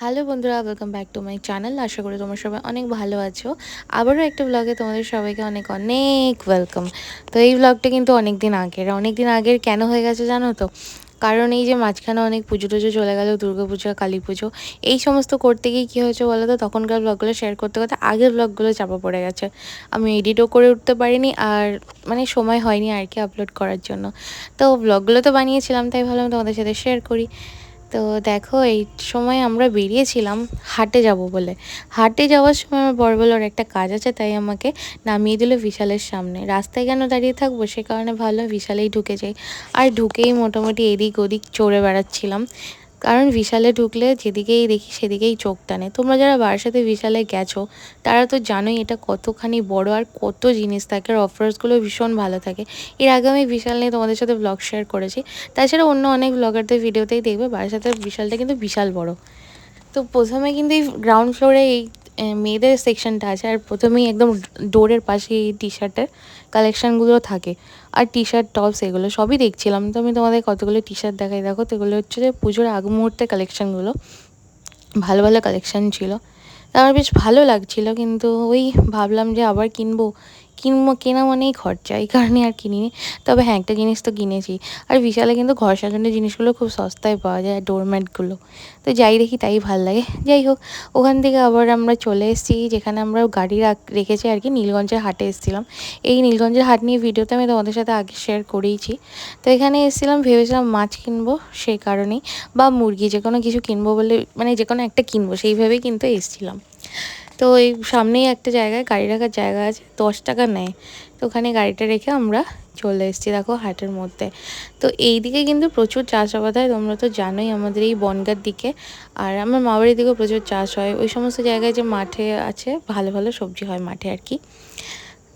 Hello বন্ধুরা welcome back to my channel আশা করি তোমরা সবাই অনেক ভালো আছো। আবারও একটা ব্লগে তোমাদের সবাইকে অনেক অনেক ওয়েলকাম তো এই ব্লগটা কিন্তু অনেক দিন আগের। অনেক দিন আগের কেন হয়ে গেছে জানো তো? কারণ এই যে মাঝখানে অনেক পুজো টুজো চলে গেল, দুর্গা পুজো, কালী পুজো, এই সমস্ত করতে গিয়ে কী হয়েছে বলো তো? তখনকার ব্লগগুলো শেয়ার করতে করতে আগের ব্লগগুলো চাপা পড়ে গেছে। আমি এডিটও করে উঠতে পারিনি আর মানে সময় হয়নি আর কি আপলোড করার জন্য। তো ব্লগগুলো তো বানিয়েছিলাম, তাই ভাবলাম তোমাদের সাথে শেয়ার করি। তো দেখো, এই সময় আমরা বেরিয়েছিলাম হাটে যাব বলে। হাটে যাওয়ার সময় আমার বড় বড় একটা কাজ আছে। তাই আমাকে নামিয়ে দিল বিশালের সামনে। রাস্তায় কেন দাঁড়িয়ে থাকব? সে কারণে ভালো বিশালেই ঢুকে যাই। আর ঢুকেই মোটামুটি এদিক ওদিক চড়ে বেড়াচ্ছিলাম। কারণ বিশালে ঢুকলে যেদিকেই দেখি সেদিকেই চোখ টানে। তোমরা যারা বারাসাতে বিশালে গেছো, তারা তো জানোই এটা কতখানি বড় আর কত জিনিস থাকে। আর অফার্সগুলো ভীষণ ভালো থাকে। এর আগে আমি বিশাল নিয়ে তোমাদের সাথে ব্লগ শেয়ার করেছি। তাছাড়া অন্য অনেক ব্লগারদের ভিডিওতেই দেখবে বারাসাতে বিশালটা কিন্তু বিশাল বড়। তো প্রথমে কিন্তু এই গ্রাউন্ড ফ্লোরে এই মেয়েদের সেকশনটা আছে, আর প্রথমেই একদম ডোরের পাশে এই টি শার্টের কালেকশানগুলো থাকে। আর টি শার্ট টপস এগুলো সবই দেখছিলাম। তো আমি তোমাদের কতগুলো টি শার্ট দেখাই। দেখো তো এগুলো হচ্ছে যে পুজোর আগ মুহূর্তে কালেকশানগুলো ভালো ভালো কালেকশান ছিল। আমার বেশ ভালো লাগছিল, কিন্তু ওই ভাবলাম যে আবার কিনবো। কিনবো, কেনা মানেই খরচা এই কারণে আর কিনিনি। তবে হ্যাঁ একটা জিনিস তো কিনেছি। আর বিশালে কিন্তু ঘর সাজানোর জিনিসগুলো খুব সস্তায় পাওয়া যায় ডোরম্যাটগুলো তো যাই দেখি, তাই ভালো লাগে। যাই হোক, ওখান থেকে আবার আমরা চলে এসেছি, যেখানে আমরা গাড়ি রাখ- রেখেছি আর কি, নীলগঞ্জের হাটে এসেছিলাম। এই নীলগঞ্জের হাট নিয়ে ভিডিওতে আমি তোমাদের সাথে আগে শেয়ার করেইছি। তো এখানে এসেছিলাম, ভেবেছিলাম মাছ কিনবো সেই কারণেই। বা মুরগি যে কোনো কিছু কিনবো বলে মানে যে কোনো একটা কিনবো, সেইভাবেই কিন্তু এসেছিলাম। তো এই সামনেই একটা জায়গায় গাড়ি রাখার জায়গা আছে, দশ টাকা নেয়। তো ওখানে গাড়িটা রেখে আমরা চলে এসেছি দেখো হাটের মধ্যে। তো এই দিকে কিন্তু প্রচুর চাষাবাদ হয়, তোমরা তো জানোই আমাদের এই বনগার দিকে। আর আমার মা বাড়ির দিকেও প্রচুর চাষ হয়। ওই সমস্ত জায়গায় যে মাঠে আছে, ভালো ভালো সবজি হয় মাঠে আর কি।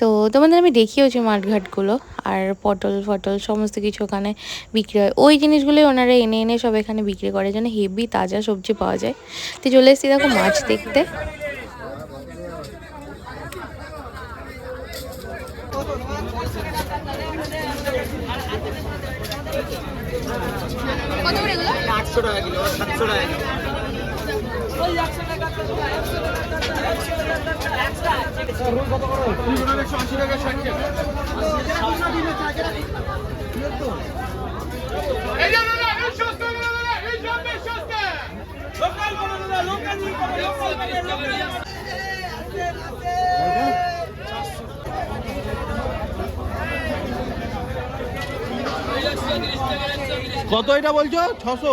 তো তোমাদের আমি দেখিয়েছি মাঠঘাটগুলো, আর পটল ফটল সমস্ত কিছু ওখানে বিক্রি হয়। ওই জিনিসগুলোই ওনারা এনে এনে সব এখানে বিক্রি করে, যেন হেভি তাজা সবজি পাওয়া যায়। তো চলে এসেছি দেখো মাছ দেখতে। আটশো টাকা কিলো সাতশো টাকা কিলো। কত এটা বলছো? ছশো?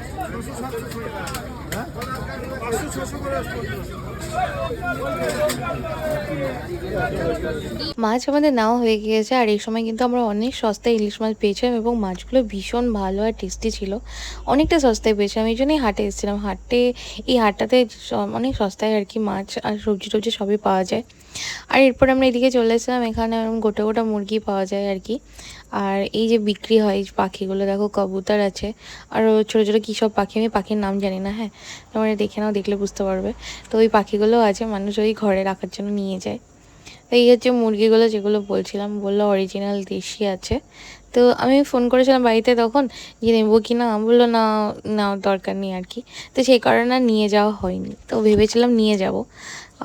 মাছ আমাদের নাও হয়ে গিয়েছে, আর এই সময় কিন্তু আমরা অনেক সস্তায় ইলিশ মাছ পেয়েছিলাম এবং মাছগুলো ভীষণ ভালো আর টেস্টি ছিল। অনেকটা সস্তায় পেয়েছিলাম, এই জন্যই হাটে এসেছিলাম। হাটে, এই হাটটাতে অনেক সস্তায় আর কি মাছ আর সবজি টবজি সবই পাওয়া যায়। আর এরপর আমরা এদিকে চলে এসেছিলাম, এখানে গোটা গোটা মুরগি পাওয়া যায় আর কি। আর এই যে বিক্রি হয় পাখিগুলো, দেখো কবুতর আছে। আর ছোটো ছোটো কী সব পাখি, আমি পাখির নাম জানি না হ্যাঁ। তোমরা দেখে নাও, দেখলে বুঝতে পারবে। তো ওই পাখিগুলো আছে, মানুষ ওই ঘরে রাখার জন্য নিয়ে যায়। তো এই হচ্ছে মুরগিগুলো যেগুলো বলছিলাম, বলল অরিজিনাল দেশি আছে। তো আমি ফোন করেছিলাম বাড়িতে তখন যে নেব কি না? বলল, না না দরকার নেই আর কি। তো সেই কারণে নিয়ে যাওয়া হয়নি। তো ভেবেছিলাম নিয়ে যাব।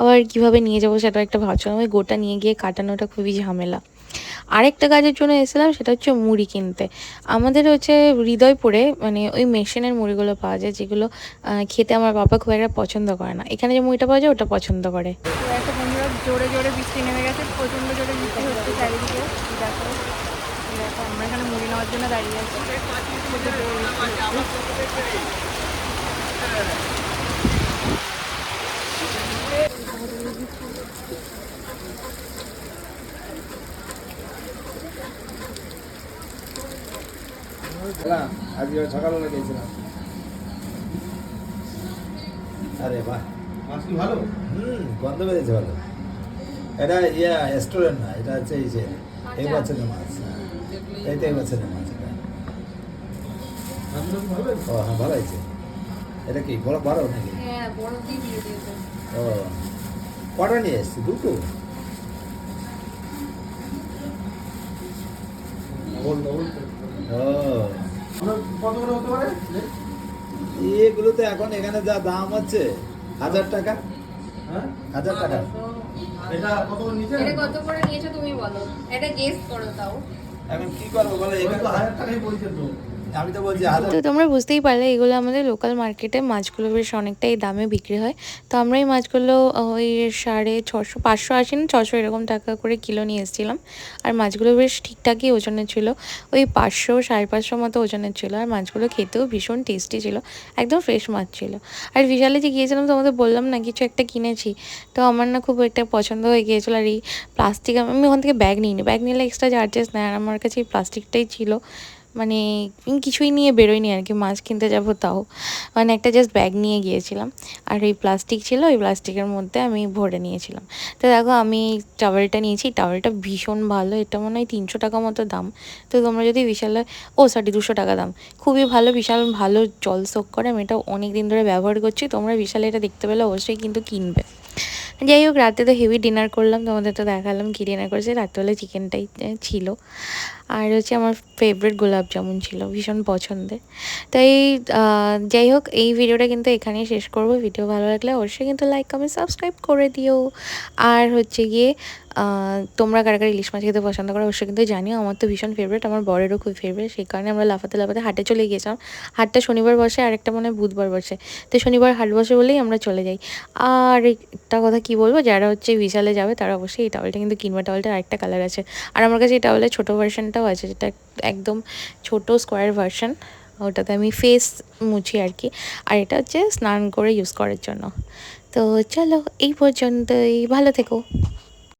আবার কীভাবে নিয়ে যাব সেটা একটা ভাবছিলাম। ওই গোটা নিয়ে গিয়ে কাটানোটা খুবই ঝামেলা। আরেকটা কাজের জন্য এসেছিলাম, সেটা হচ্ছে মুড়ি কিনতে। আমাদের হচ্ছে হৃদয়পুরে মানে ওই মেশিনের মুড়িগুলো পাওয়া যায়, যেগুলো খেতে আমার বাবা খুব একটা পছন্দ করে না। এখানে যে মুড়িটা পাওয়া যায়, ওটা পছন্দ করে। জোরে জোরে বৃষ্টি নেমে গেছে, প্রচণ্ড জোরে বৃষ্টি হচ্ছে চারিদিকে। দেখো দেখো, আমরা এখানে মুড়ি নেওয়ার জন্য দাঁড়িয়ে আছি। আজকে সকালবেলা গেছিলাম আরে বাহ। মাছ ভালো? হুম গন্ধ বেরিয়েছে ভালো। এটা ইয়া রেস্টুরেন্ট না এটা হচ্ছে এই যে এই বছরের মাছ। এই তো এই বছরের মাছ এটা। ও হ্যাঁ ভালো হয়েছে। এটা কি বড় বড় নাকি? হ্যাঁ বড় দিয়ে দিয়ে দিয়েছে ও কটা নিয়ে এসছি দুটো কত করে হতে পারে এগুলো তো এখন এখানে যা দাম আছে হাজার টাকা? হ্যাঁ? হাজার টাকা। এটা কত নিচে এটা কত করে নিয়েছো তুমি বলো। এটা গেস করো তাও। এখন কি করব বলো এখানে তো হাজার টাকাই বলছে তো। তো তোমরা বুঝতেই পারলে, এগুলো আমাদের লোকাল মার্কেটে মাছগুলো বেশ অনেকটাই দামে বিক্রি হয়। তো আমরা এই মাছগুলো ওই সাড়ে ছশো, পাঁচশো আশি না ছশো এরকম টাকা করে কিলো নিয়ে এসেছিলাম। আর মাছগুলো বেশ ঠিকঠাকই ওজনের ছিল। ওই পাঁচশো, সাড়ে পাঁচশো মতো ওজনের ছিল। আর মাছগুলো খেতেও ভীষণ টেস্টি ছিল। একদম ফ্রেশ মাছ ছিল। আর বিশালে যে গিয়েছিলাম, তোমাদের বললাম না, কিছু একটা কিনেছি। তো আমার না খুব একটা পছন্দ হয়ে গিয়েছিল। আর এই প্লাস্টিক আমি ওখান থেকে ব্যাগ নিইনি। ব্যাগ নিলে এক্সট্রা চার্জেস নেয়। আর আমার কাছে এই প্লাস্টিকটাই ছিল। মানে কিছুই নিয়ে বেরোয়নি আর কি মাছ কিনতে যাব তাও। মানে একটা জাস্ট ব্যাগ নিয়ে গিয়েছিলাম, আর এই প্লাস্টিক ছিল, ওই প্লাস্টিকের মধ্যে আমি ভরে নিয়েছিলাম। তো দেখো, আমি টাওয়েলটা নিয়েছি টাওয়েলটা ভীষণ ভালো, এটা মনে হয় তিনশো টাকা মতো দাম। তো তোমরা যদি বিশালে, ও সরি দুশো টাকা দাম। খুবই ভালো, বিশাল ভালো জল সোক করে, আমি এটা অনেক দিন ধরে ব্যবহার করছি, তোমরা বিশালে এটা দেখতে পেলে অবশ্যই কিন্তু কিনবে। যাই হোক, রাতে তো হেভি ডিনার করলাম, তোমাদের তো দেখালাম কী ডিনার করেছি, রাত্রেবেলা চিকেনটাই ছিল। আর হচ্ছে আমার ফেভারিট গোলাপ জামুন ছিল, ভীষণ পছন্দের। তাই যাই হোক, এই ভিডিওটা কিন্তু এখানেই শেষ করব। ভিডিও ভালো লাগলে অবশ্যই কিন্তু লাইক কমেন্ট সাবস্ক্রাইব করে দিও। আর হচ্ছে গিয়ে তোমরা কারা কারা ইলিশ মাছ খেতে পছন্দ করো অবশ্যই কিন্তু জানিও। আমার তো ভীষণ ফেভারিট আমার বরেরও খুব ফেভারিট সেই কারণে আমরা লাফাতে লাফাতে হাটে চলে গিয়েছিলাম। হাটটা শনিবার বসে, আর একটা মনে বুধবার বসে। তো শনিবার হাট বসে বলেই আমরা চলে যাই। আর একটা কথা কি বলব, যারা হচ্ছে বিশালে যাবে তারা অবশ্যই এই টাওয়েলটা কিন্তু কিনবে। টাওয়েলটার আরেকটা কালার আছে। আর আমার কাছে এই টাওয়েলের ছোটো ভার্সনটাও আছে যেটা একদম ছোট স্কোয়ার ভার্সন, ওটাতে আমি ফেস মুছি আর কি। আর এটা হচ্ছে স্নান করে ইউজ করার জন্য। তো চলো, এই পর্যন্তই। ভালো থেকো।